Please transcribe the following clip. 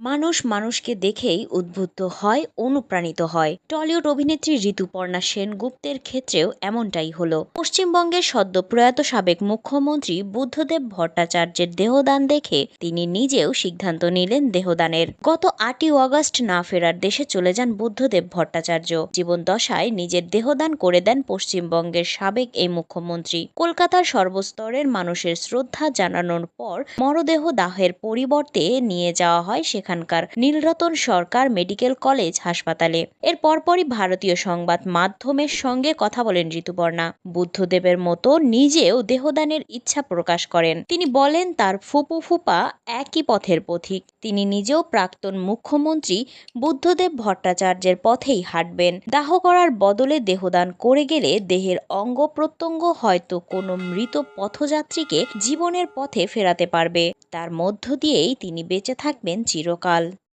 মানুষ মানুষকে দেখেই উদ্বুদ্ধ হয়, অনুপ্রাণিত হয়। টলিউড অভিনেত্রী ঋতুপর্ণা সেনগুপ্তের ক্ষেত্রেও এমনটাই হলো। পশ্চিমবঙ্গের সদ্য প্রয়াত সাবেক মুখ্যমন্ত্রী বুদ্ধদেব ভট্টাচার্যের দেহদান দেখে তিনি নিজেও সিদ্ধান্ত নিলেন দেহদানের। গত আটই অগস্ট না ফেরার দেশে চলে যান বুদ্ধদেব ভট্টাচার্য। জীবন দশায় নিজের দেহদান করে দেন পশ্চিমবঙ্গের সাবেক এই মুখ্যমন্ত্রী। কলকাতার সর্বস্তরের মানুষের শ্রদ্ধা জানানোর পর মরদেহ দাহের পরিবর্তে নিয়ে যাওয়া হয় সেখানকার নীলরতন সরকার মেডিকেল কলেজ হাসপাতালে। এর পরপরই ভারতীয় সংবাদ মাধ্যমের সঙ্গে কথা বলেন ঋতুপর্ণা। বুদ্ধদেবের মতো নিজেও দেহদানের ইচ্ছা প্রকাশ করেন। তিনি বলেন, তার ফুপু ফুপা একই পথের পথিক। তিনি নিজেও প্রাক্তন মুখ্যমন্ত্রী বুদ্ধদেব ভট্টাচার্যের পথেই হাঁটবেন। দাহ করার বদলে দেহদান করে গেলে দেহের অঙ্গ প্রত্যঙ্গ হয়তো কোনো মৃত পথযাত্রীকে জীবনের পথে ফেরাতে পারবে। তার মধ্য দিয়েই তিনি বেঁচে থাকবেন চিরকাল